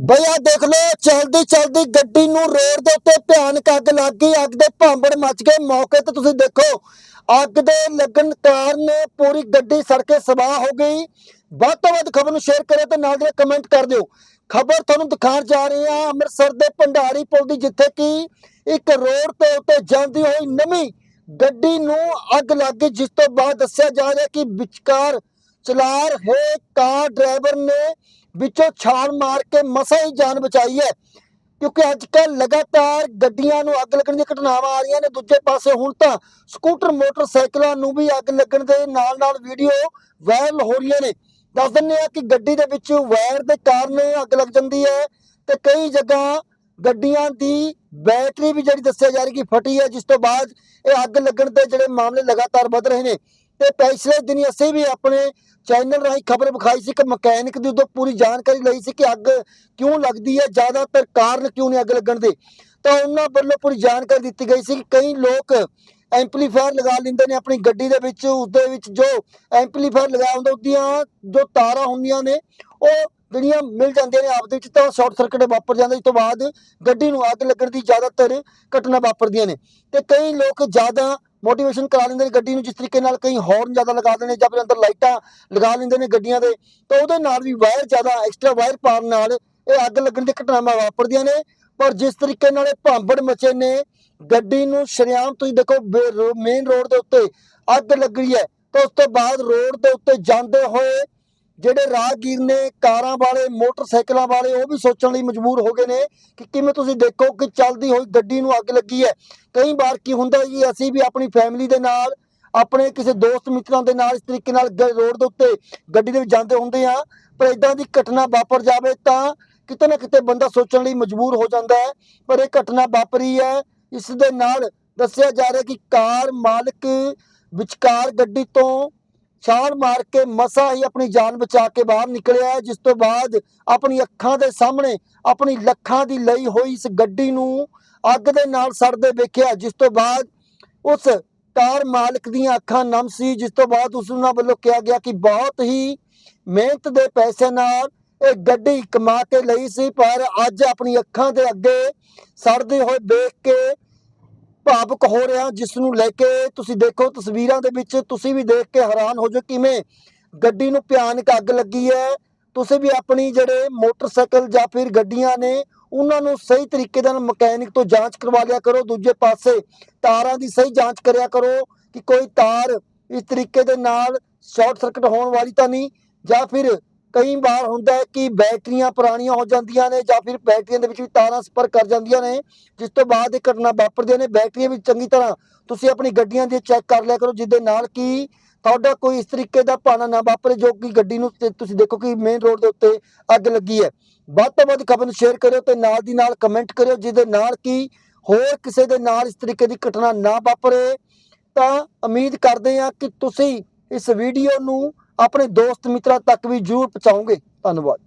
ਬਈਆ ਦੇਖ ਲਓ, ਚਲਦੀ ਚਲਦੀ ਗੱਡੀ ਨੂੰ ਰੋਡ ਦੇ ਉੱਤੇ ਭਿਆਨਕ ਅੱਗ ਲੱਗ ਗਈ, ਅੱਗ ਦੇ ਭਾਂਬੜ ਮੱਚ ਗਏ। ਮੌਕੇ ਤੇ ਤੁਸੀਂ ਦੇਖੋ, ਅੱਗ ਦੇ ਲੱਗਣ ਕਾਰਨ ਪੂਰੀ ਗੱਡੀ ਸੜਕੇ ਸਵਾਹ ਹੋ ਗਈ। ਵੱਧ ਤੋਂ ਵੱਧ ਖਬਰ ਨੂੰ ਸ਼ੇਅਰ ਕਰਿਓ ਤੇ ਨਾਲ ਦੇ ਕਮੈਂਟ ਕਰ ਦਿਓ। ਖਬਰ ਤੁਹਾਨੂੰ ਦਿਖਾਉਣ ਜਾ ਰਹੇ ਹਾਂ, ਅੰਮ੍ਰਿਤਸਰ ਦੇ ਭੰਡਾਰੀ ਪੁਲ ਦੀ, ਜਿੱਥੇ ਕਿ ਇੱਕ ਰੋਡ ਤੇ ਉੱਤੇ ਜਾਂਦੀ ਹੋਈ ਨਵੀਂ ਗੱਡੀ ਨੂੰ ਅੱਗ ਲੱਗ ਗਈ, ਜਿਸ ਤੋਂ ਬਾਅਦ ਦੱਸਿਆ ਜਾ ਰਿਹਾ ਕਿ ਵਿਚਕਾਰ ਚਲਾ ਰਹੇ ਕਾਰ ਡਰਾਈਵਰ ਨੇ ਵਿੱਚੋਂ ਛਾਲ ਮਾਰ ਕੇ ਮਸਾਂ ਹੀ ਜਾਨ ਬਚਾਈ ਹੈ। ਕਿਉਂਕਿ ਅੱਜ ਕੱਲ ਲਗਾਤਾਰ ਗੱਡੀਆਂ ਨੂੰ ਅੱਗ ਲੱਗਣ ਦੀਆਂ ਘਟਨਾਵਾਂ ਆ ਰਹੀਆਂ ਨੇ। ਦੂਜੇ ਪਾਸੇ ਹੁਣ ਤਾਂ ਸਕੂਟਰ, ਮੋਟਰਸਾਈਕਲਾਂ ਨੂੰ ਵੀ ਅੱਗ ਲੱਗਣ ਦੇ ਨਾਲ ਨਾਲ ਵੀਡੀਓ ਵਾਇਰਲ ਹੋ ਰਹੀਆਂ ਨੇ। ਦੱਸ ਦਿੰਦੇ ਆ ਕਿ ਗੱਡੀ ਦੇ ਵਿੱਚ ਵਾਇਰ ਦੇ ਕਾਰਨ ਅੱਗ ਲੱਗ ਜਾਂਦੀ ਹੈ ਤੇ ਕਈ ਜਗ੍ਹਾ ਗੱਡੀਆਂ ਦੀ ਬੈਟਰੀ ਵੀ ਜਿਹੜੀ ਦੱਸਿਆ ਜਾ ਰਹੀ ਕਿ ਫਟੀ ਹੈ, ਜਿਸ ਤੋਂ ਬਾਅਦ ਇਹ ਅੱਗ ਲੱਗਣ ਦੇ ਜਿਹੜੇ ਮਾਮਲੇ ਲਗਾਤਾਰ ਵੱਧ ਰਹੇ ਨੇ। ਤੇ ਪਿਛਲੇ ਦਿਨੀ ਅਸੀਂ ਵੀ ਆਪਣੇ ਚੈਨਲ ਰਾਹੀਂ ਖਬਰ ਵਿਖਾਈ ਸੀ ਕਿ ਮਕੈਨਿਕ ਦੀ ਉਦੋਂ ਪੂਰੀ ਜਾਣਕਾਰੀ ਲਈ ਸੀ ਕਿ ਅੱਗ ਕਿਉਂ ਲੱਗਦੀ ਹੈ, ਜ਼ਿਆਦਾਤਰ ਕਾਰਨ ਕਿਉਂ ਨਹੀਂ ਅੱਗ ਲੱਗਣ ਦੇ। ਤਾਂ ਉਹਨਾਂ ਵੱਲੋਂ ਪੂਰੀ ਜਾਣਕਾਰੀ ਦਿੱਤੀ ਗਈ ਸੀ ਕਿ ਕਈ ਲੋਕ ਐਂਪਲੀਫਾਇਰ ਲਗਾ ਲੈਂਦੇ ਨੇ ਆਪਣੀ ਗੱਡੀ ਦੇ ਵਿੱਚ, ਉਸਦੇ ਵਿੱਚ ਜੋ ਐਂਪਲੀਫਾਇਰ ਲਗਾ ਹੁੰਦਾ ਉਹਦੀਆਂ ਜੋ ਤਾਰਾਂ ਹੁੰਦੀਆਂ ਨੇ, ਉਹ ਜਿਹੜੀਆਂ ਮਿਲ ਜਾਂਦੀਆਂ ਨੇ ਆਪਦੇ ਵਿੱਚ ਤਾਂ ਸ਼ਾਰਟ ਸਰਕਟ ਵਾਪਰ ਜਾਂਦਾ, ਇਸ ਤੋਂ ਬਾਅਦ ਗੱਡੀ ਨੂੰ ਅੱਗ ਲੱਗਣ ਦੀ ਜ਼ਿਆਦਾਤਰ ਘਟਨਾ ਵਾਪਰਦੀਆਂ ਨੇ। ਤੇ ਕਈ ਲੋਕ ਜ਼ਿਆਦਾ ਮੋਟੀਵੇਸ਼ਨ ਕਰਾ ਲੈਂਦੇ ਨੇ ਗੱਡੀ ਨੂੰ, ਜਿਸ ਤਰੀਕੇ ਨਾਲ ਕਈ ਹੌਰਨ ਜ਼ਿਆਦਾ ਲਗਾ ਦਿੰਦੇ ਨੇ ਜਾਂ ਫਿਰ ਅੰਦਰ ਲਾਈਟਾਂ ਲਗਾ ਲੈਂਦੇ ਨੇ ਗੱਡੀਆਂ ਦੇ, ਤਾਂ ਉਹਦੇ ਨਾਲ ਵੀ ਵਾਇਰ ਜ਼ਿਆਦਾ ਐਕਸਟਰਾ ਵਾਇਰ ਪਾਉਣ ਨਾਲ ਇਹ ਅੱਗ ਲੱਗਣ ਦੀ ਘਟਨਾਵਾਂ ਵਾਪਰਦੀਆਂ ਨੇ। ਪਰ ਜਿਸ ਤਰੀਕੇ ਨਾਲ ਇਹ ਭਾਂਬੜ ਮਚੇ ਨੇ, ਗੱਡੀ ਨੂੰ ਸ਼ਰੇਆਮ ਤੁਸੀਂ ਦੇਖੋ ਮੇਨ ਰੋਡ ਦੇ ਉੱਤੇ ਅੱਗ ਲੱਗੀ ਹੈ, ਤਾਂ ਉਸ ਤੋਂ ਬਾਅਦ ਰੋਡ ਦੇ ਉੱਤੇ ਜਾਂਦੇ ਹੋਏ ਜਿਹੜੇ ਰਾਹਗੀਰ ਨੇ ਕਾਰਾਂ ਵਾਲੇ, ਮੋਟਰਸਾਈਕਲਾਂ ਵਾਲੇ, ਉਹ ਵੀ ਸੋਚਣ ਲਈ ਮਜਬੂਰ ਹੋ ਗਏ ਨੇ ਕਿ ਕਿਵੇਂ ਤੁਸੀਂ ਦੇਖੋ ਕਿ ਚੱਲਦੀ ਹੋਈ ਗੱਡੀ ਨੂੰ ਅੱਗ ਲੱਗੀ ਹੈ। ਕਈ ਵਾਰ ਕੀ ਹੁੰਦਾ ਜੀ ਅਸੀਂ ਵੀ ਆਪਣੀ ਫੈਮਿਲੀ ਦੇ ਨਾਲ, ਆਪਣੇ ਕਿਸੇ ਦੋਸਤ ਮਿੱਤਰਾਂ ਦੇ ਨਾਲ ਇਸ ਤਰੀਕੇ ਨਾਲ ਰੋਡ ਦੇ ਉੱਤੇ ਗੱਡੀ ਦੇ ਵਿੱਚ ਜਾਂਦੇ ਹੁੰਦੇ ਆ ਪਰ ਇਦਾਂ ਦੀ ਘਟਨਾ ਵਾਪਰ ਜਾਵੇ ਤਾਂ ਕਿਤੇ ਨਾ ਕਿਤੇ ਬੰਦਾ ਸੋਚਣ ਲਈ ਮਜਬੂਰ ਹੋ ਜਾਂਦਾ ਹੈ। ਪਰ ਇਹ ਘਟਨਾ ਵਾਪਰੀ ਹੈ। ਇਸ ਦੇ ਨਾਲ ਦੱਸਿਆ ਜਾ ਰਿਹਾ ਕਿ ਕਾਰ ਮਾਲਕ ਵਿਚਕਾਰ ਗੱਡੀ ਤੋਂ ਛਾਲ ਮਾਰ ਕੇ ਮਸਾ ਹੀ ਆਪਣੀ ਜਾਨ ਬਚਾ ਕੇ ਬਾਹਰ ਨਿਕਲਿਆ ਜਿਸ ਤੋਂ ਬਾਅਦ ਆਪਣੀ ਅੱਖਾਂ ਦੇ ਸਾਹਮਣੇ ਆਪਣੀ ਲੱਖਾਂ ਦੀ ਲਈ ਹੋਈ ਇਸ ਗੱਡੀ ਨੂੰ ਅੱਗ ਦੇ ਨਾਲ ਸੜਦੇ ਵੇਖਿਆ, ਜਿਸ ਤੋਂ ਬਾਅਦ ਉਸ ਕਾਰ ਮਾਲਕ ਦੀਆਂ ਅੱਖਾਂ ਨਮ ਸੀ, ਜਿਸ ਤੋਂ ਬਾਅਦ ਉਸ ਉਹਨਾਂ ਵੱਲੋਂ ਕਿਹਾ ਗਿਆ ਕਿ ਬਹੁਤ ਹੀ ਮਿਹਨਤ ਦੇ ਪੈਸੇ ਨਾਲ ਇਹ ਗੱਡੀ ਕਮਾ ਕੇ ਲਈ ਸੀ, ਪਰ ਅੱਜ ਆਪਣੀ ਅੱਖਾਂ ਦੇ ਅੱਗੇ ਸੜਦੇ ਹੋਏ ਵੇਖ ਕੇ ਭਾਵੁਕ ਹੋ ਰਿਹਾ ਜਿਸ ਨੂੰ ਲੈ ਕੇ ਤੁਸੀਂ ਦੇਖੋ ਤਸਵੀਰਾਂ ਦੇ ਵਿੱਚ, ਤੁਸੀਂ ਵੀ ਦੇਖ ਕੇ ਹੈਰਾਨ ਹੋ ਜਾਓ ਕਿਵੇਂ ਗੱਡੀ ਨੂੰ ਭਿਆਨਕ ਅੱਗ ਲੱਗੀ ਹੈ। ਤੁਸੀਂ ਵੀ ਆਪਣੀ ਜਿਹੜੇ ਮੋਟਰਸਾਈਕਲ ਜਾਂ ਫਿਰ ਗੱਡੀਆਂ ਨੇ, ਉਹਨਾਂ ਨੂੰ ਸਹੀ ਤਰੀਕੇ ਨਾਲ ਮਕੈਨਿਕ ਤੋਂ ਜਾਂਚ ਕਰਵਾ ਲਿਆ ਕਰੋ। ਦੂਜੇ ਪਾਸੇ ਤਾਰਾਂ ਦੀ ਸਹੀ ਜਾਂਚ ਕਰਿਆ ਕਰੋ ਕਿ ਕੋਈ ਤਾਰ ਇਸ ਤਰੀਕੇ ਦੇ ਨਾਲ ਸ਼ਾਰਟ ਸਰਕਟ ਹੋਣ ਵਾਲੀ ਤਾਂ ਨਹੀਂ, ਜਾਂ ਫਿਰ ਕਈ ਵਾਰ ਹੁੰਦਾ ਹੈ ਕਿ ਬੈਟਰੀਆਂ ਪੁਰਾਣੀਆਂ ਹੋ ਜਾਂਦੀਆਂ ਨੇ ਜਾਂ ਫਿਰ ਬੈਟਰੀਆਂ ਦੇ ਵਿੱਚ ਵੀ ਤਾਰਾਂ ਸਪਰਕ ਕਰ ਜਾਂਦੀਆਂ ਨੇ, ਜਿਸ ਤੋਂ ਬਾਅਦ ਇਹ ਘਟਨਾ ਵਾਪਰਦੀਆਂ ਨੇ। ਬੈਟਰੀਆਂ ਵੀ ਚੰਗੀ ਤਰ੍ਹਾਂ ਤੁਸੀਂ ਆਪਣੀ ਗੱਡੀਆਂ ਦੀ ਚੈੱਕ ਕਰ ਲਿਆ ਕਰੋ, ਜਿਹਦੇ ਨਾਲ ਕਿ ਤੁਹਾਡਾ ਕੋਈ ਇਸ ਤਰੀਕੇ ਦਾ ਪਾਣਾ ਨਾ ਵਾਪਰੇ, ਜੋ ਕਿ ਗੱਡੀ ਨੂੰ ਤੁਸੀਂ ਦੇਖੋ ਕਿ ਮੇਨ ਰੋਡ ਦੇ ਉੱਤੇ ਅੱਗ ਲੱਗੀ ਹੈ। ਵੱਧ ਤੋਂ ਵੱਧ ਖਬਰ ਨੂੰ ਸ਼ੇਅਰ ਕਰਿਓ ਤੇ ਨਾਲ ਦੀ ਨਾਲ ਕਮੈਂਟ ਕਰਿਓ, ਜਿਹਦੇ ਨਾਲ ਕਿ ਹੋਰ ਕਿਸੇ ਦੇ ਨਾਲ ਇਸ ਤਰੀਕੇ ਦੀ ਘਟਨਾ ਨਾ ਵਾਪਰੇ। ਤਾਂ ਉਮੀਦ ਕਰਦੇ ਹਾਂ ਕਿ ਤੁਸੀਂ ਇਸ ਵੀਡੀਓ ਨੂੰ ਆਪਣੇ ਦੋਸਤ ਮਿੱਤਰਾਂ ਤੱਕ ਵੀ ਜ਼ਰੂਰ ਪਹੁੰਚਾਓਗੇ ਧੰਨਵਾਦ।